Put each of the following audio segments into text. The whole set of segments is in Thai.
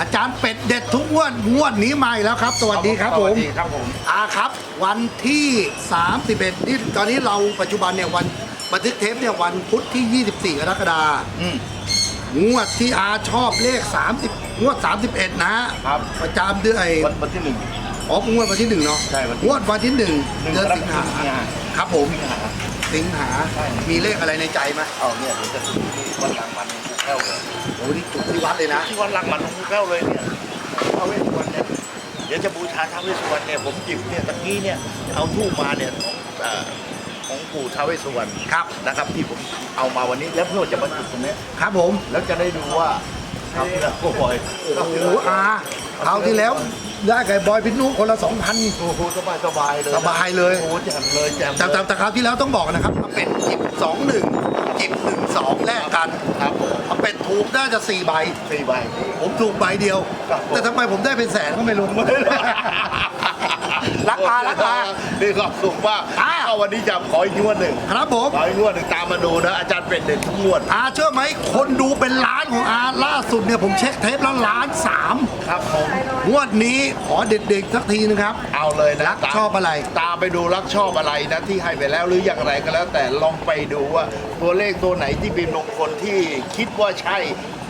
อาจารย์เป็ดเด็ดทุกงวดงวดนี้มาอีกแล้วครับ สวัสดีครับสผวัสมดีครับผมอาครับ วันที่31นี่ตอนนี้เราปัจจุบันเนี่ยวันบันทึกเทปเนี่ยวันพุธที่ 24 กรกฎาคอืมมงวดที่อาชอบเลข 30 งวด 31 นะฮะครับ ประจำเดือนไอ้วันวันที่หนึ่ง อ๋องวดวันที่หนึ่งเนาะใช่วันที่งวดวันที่หนึ่งหนึ่งเดือนสิงหาสิงหาครับผมสิงหาสิงหา ใช่ มีเลขอะไรในใจไหมเอาเนี่ยเดี๋ยวจะถึงที่วัดลังมันภูแก้วเลยโอ้นี่จุดที่วัดเลยนะ ที่วัดลังมันภูแก้วเลยเนี่ยท้าวเวสสุวรรณเนี่ยเดี๋ยวจะบูชาท้าวเวสสุวรรณเนี่ยผมจิบเนี่ยตะกี้เนี่ยเอาทูบมาเนี่ยของเอ่อของปู่ท้าวเวสสุวรรณครับ นะครับ ที่ผมเอามาวันนี้แล้วเพื่อจะมาจุดตรงเนี้ยครับผม แล้วจะได้ดูว่าครับแล้วโอ้โหโอ้โหอาคราวที่แล้ว ได้กับบอยพิษณุคนละสองพัน โอ้โหสบายสบายเลยนะสบายเลย โอ้โหแจ่มเลยแจ่มแต่เลยแต่แต่คราวที่แล้วต้องบอกนะครับมาเป็ดจิบสองหนึ่งจิบหนึ่งสองแลกกันครับผมมาเป็ดถูกน่าจะสี่ใบ สี่ใบ ผมถูกใบเดียว ครับผม แต่ทำไมผมได้เป็นแสนก็ไม่รู้ ราคาราคานี่ก็สูงมากอ่า ก็วันนี้จะขออีกงวดหนึ่งครับผม ขออีกงวดหนึ่งตามมาดูนะอาจารย์เป็นเด็ดทุกงวด อาเชื่อไหมคนดูเป็นล้านของอาล่าสุดเนี่ยผมเช็คเทปแล้วล้านสามครับผมงวดนี้ขอเด็กๆสักทีนึงครับ เอาเลยนะรักตามชอบอะไร ตามไปดูรักชอบอะไรนะที่ให้ไปแล้วหรืออย่างไรก็แล้ว แต่ลองไปดูว่าตัวเลขตัวไหนที่เป็นมงคลที่คิดว่าใช่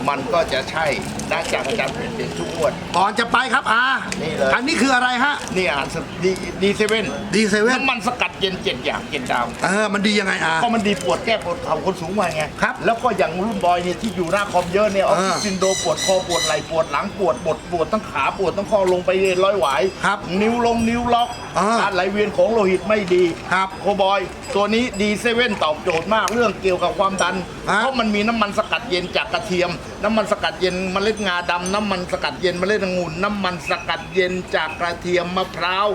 มันก็จะใช่นะจากอาจารย์เป็นเด็ดทุกงวด ก่อนจะไปครับอานี่เลย อันนี้คืออะไรฮะ นี่อ่านดีดีเซเว่นดีเซเว่นน้ำมันสกัดเย็นเจ็ดอย่างเจ็ดดาวเออมันดียังไงอาเพราะมันดีปวดแก้ปวดเข่าคนสูงวัยไงครับแล้วก็อย่างรุ่นบอยเนี่ยที่อยู่หน้าคอมเยอะเนี่ยออฟเอฟิอศซินโดรมปวดคอปวดไหล่ปวดหลังปวดบดปวดทั้งขาปวดทั้งคอลงไปร้อยหวายครับนิ้วลงนิ้วล็อกเออการไหลเวียนของโลหิตไม่ดีครับโคบอย ตัวนี้ดีเซเว่นตอบโจทย์มากเรื่องเกี่ยวกับความดัน ฮะเพราะมันมีน้ำมันสกัดเย็นจากกระเทียม น้ำมันสกัดเย็นเมล็ดงาดำน้ำมันสกัดเย็นเมล็ดองุ่นน้ำมันสกัดเย็นจากกระเทียมมะพร้าว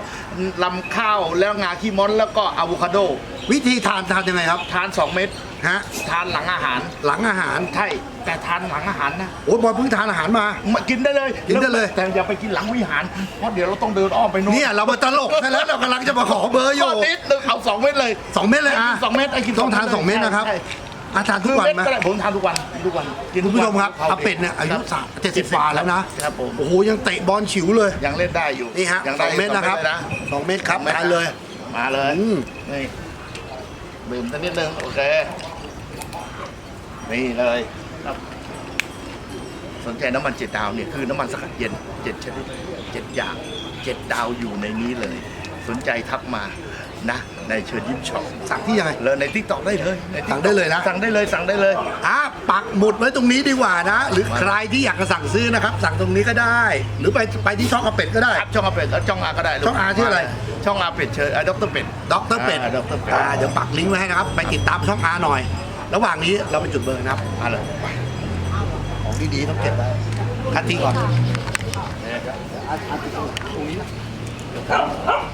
ลำข้าวแล้วงาขี้ม้อนแล้วก็อะโวคาโด วิธีทานทานยังไงครับ ทาน 2 เม็ดฮะทานหลังอาหาร หลังอาหาร ใช่ แต่ทานหลังอาหารนะ โอ้ยบอยเพิ่งทานอาหารมา มากินได้เลยกินได้เลย แต่อย่าไปกินหลังวิหาร เพราะเดี๋ยวเราต้องเดินอ้อมไปนู่นเนี่ยเรามาตลกซะแล้วเรากำลังจะมาขอเบอร์อยู่ข้นิดนึงเอาสองเม็ดเลยสองเม็ดเลยอะกินสองเม็ดไอ้กินต้องทานสสอองงเม็เม็ดดนะครับใช่ อาทานทุคืกอวันเม็ดไหมก็ได้ผมทานทุกวันทุกวันกินคุณผู้ชมครับทุกวัอาเป็ดเนี่ยอายุสามเจ็ดสิบกว่าแล้วนะครับผมโอ้โหยังเตะบอลฉิวเลยยังเล่นได้อยู่นี่ฮะยังสได้องเม็ดนะครับสองเม็ดเลยนะ สองเม็ดครับสองเม็ด ทานเลย มาเลยอืม นี่ดื่มสักนิดนึงโอเค นี่เลยครับสนใจน้ำมันเจ็ดดาวเนี่ยคือน้ำมันสกัดเย็นเจ็ดชนิดเจ็ดอย่างเจ็ดดาวอยู่ในนี้เลย สนใจทักมานะ ในเชิญยิ้มช็อปสั่งที่ยังไง เลยในทิกตอกได้เลยใน TikTok สั่งได้เลยนะ สั่งได้เลยสั่งได้เลย อะปักหมุดไว้ตรงนี้ดีกว่านะ หรือใครที่อยากจะสั่งซื้อนะครับ สั่งตรงนี้ก็ได้ หรือไปไปที่ช่องอาเป็ดก็ได้ ครับช่องอาเป็ดช่องอาก็ได้ลูกช่องอาชื่ออะไร ช่องอาเป็ดเชิญด็อกเตอร์เป็ด ด็อกเตอร์เป็ดอ่า Dr. เป็ด อ่าเดี๋ยวปักลิงก์ไว้ให้นะครับ ไปติดตามช่องอาหน่อย ระหว่างนี้เราไปจุดเบอร์นะครับมาเลยของดีๆต้องเก็บไว้คัดทิ้งก่อน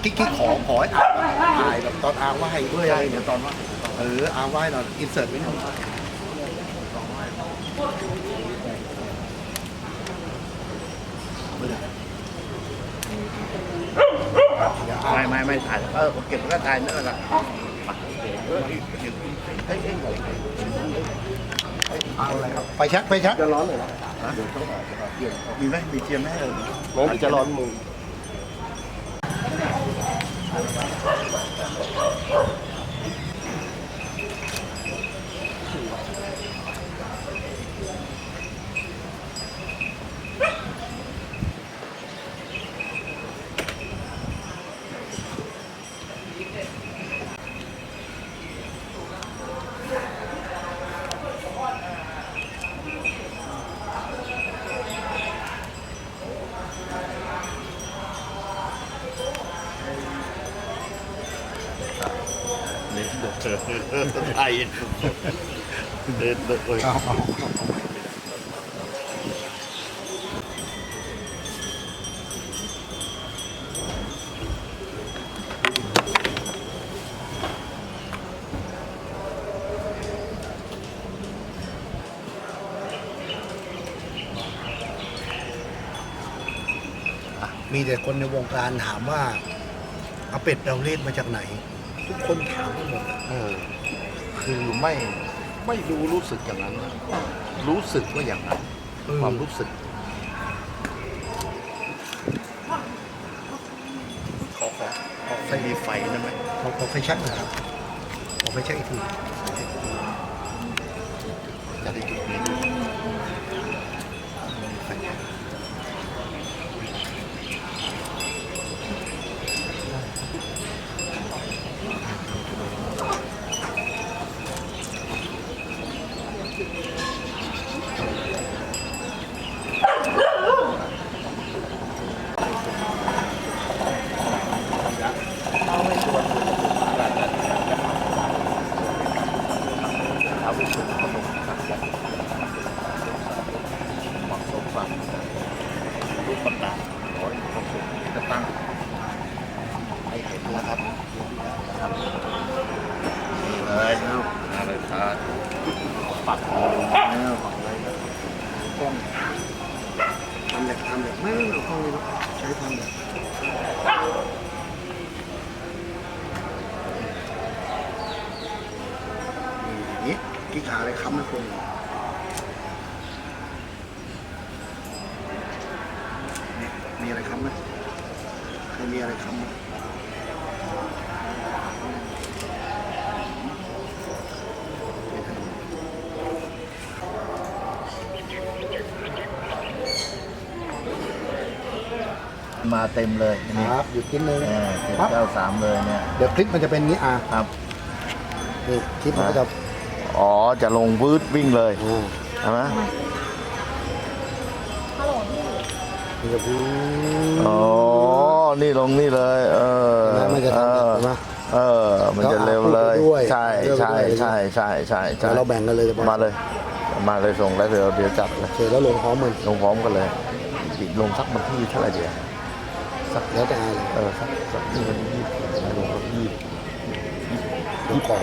กิ๊กกิ๊กขอขอให้ถ่ายแบบถ่ายแบบตอนอาไหว้ด้วยอะไรเนี่ยตอนว่าเอออาไหว้หน่อยอินเสิร์ตไว้หน่อยไม่ไม่ไม่ถ่ายเออเก็บแล้วก็ถ่ายนั่นแหละเออเฮ้ยเฮ้ยเฮ้ยเอาอะไรครับไปชักไปชักจะร้อนเลยนะมีไหมมีเทียมไหมเออมันจะร้อนมือ นี่เดินไทยเดินเดินเอ้ยมีแต่คนในวงการถามว่าอาเป็ดเราเลขมาจากไหน ทุกคนถามหมดเออ คือไม่ไม่รู้รู้สึกอย่างนั้นรู้สึกว่าอย่างนั้น ความรู้สึก ขอขอขอไฟมีไฟนั่นไหมขอขอไฟชักหน่อยครับขอไฟชักอีกทีจะได้จุดนี้ไฟ แล้วครับนี่เลยครับมาเลยครับปักเนี่ยปักเลยครับกล้องทำแบบทำแบบไม่ไม่เอากล้องเลยใช้ทำแบบนี่อย่างนี้กี่ขาอะไรค้ำนะคนนี่มีอะไรค้ำไหมใครมีอะไรค้ำไหม มาเต็มเลยอันนี่ครับหยุดนิดนึงเจ็ดครับเก้าสามเลยเนี่ยเดี๋ยวคลิปมันจะเป็นอย่างนี้อะครับ นี่คลิปมันก็จะอ๋อจะลงวืดวิ่งเลยโอ้ใช่ไหมมันจะพูดอ๋อนี่ลงนี่เลยเออแล้วมันจะทำแบบเห็นไหมเออ มันจะเร็วเลยก็เอาพูดไปด้วยใช่เร็วไปใช่ด้วยใช่ใช่ใช่ใช่เดี๋ยวเราแบ่งกันเลยจะบอก มาเลย มาเลยส่งแล้วเดี๋ยวเดี๋ยวจัดเลย โอเคแล้วลงพร้อมมัน ลงพร้อมกันเลยติดลงสักวันที่เท่าไหร่เดียว สักแล้วแต่อะไรเออสักสักที่วันที่ยี่สิบลงวันที่ผมขอ